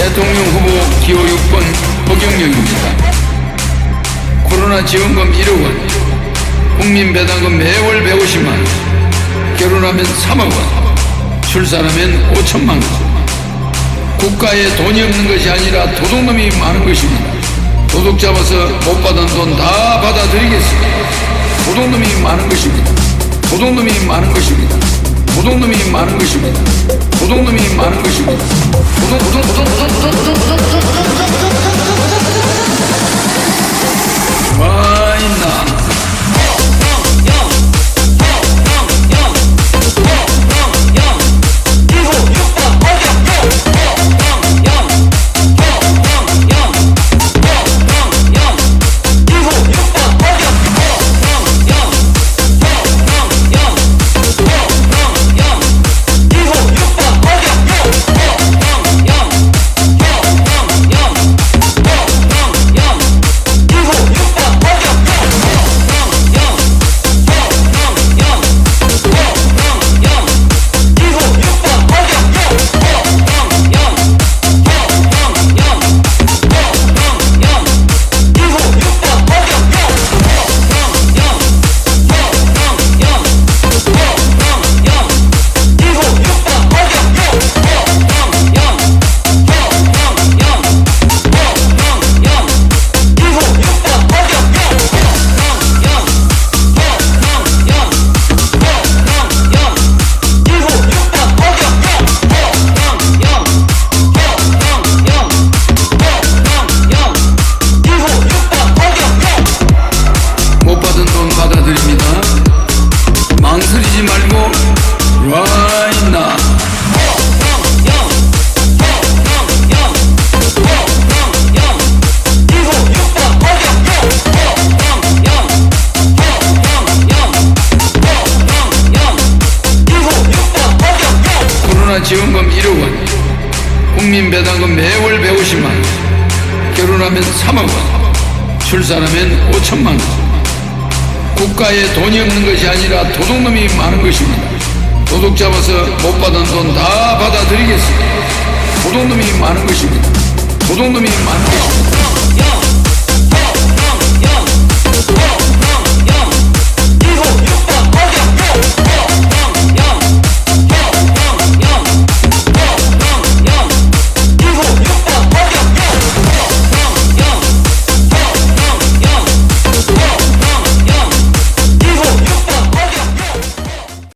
대통령 후보 기호 6번 허경영입니다. 코로나 지원금 1억 원, 국민 배당금 매월 150만 원, 결혼하면 3억 원, 출산하면 5천만 원. 국가에 돈이 없는 것이 아니라 도둑놈이 많은 것입니다. 도둑 잡아서 못 받은 돈 다 받아들이겠습니다. 도둑놈이 많은 것입니다. 도둑놈이 많은 것입니다. 도둑놈이 많은 것입니다. 도둑놈이 많은 것입니다. 도둑, 도둑, 도둑, 도둑, 도둑, 도둑, 도둑, 와, 지원금 1억 원, 국민 배당금 매월 150만 원, 결혼하면 3억 원, 출산하면 5천만 원. 국가에 돈이 없는 것이 아니라 도둑놈이 많은 것입니다. 도둑 잡아서 못 받은 돈 다 받아들이겠습니다. 도둑놈이 많은 것입니다. 도둑놈이 많은 것입니다.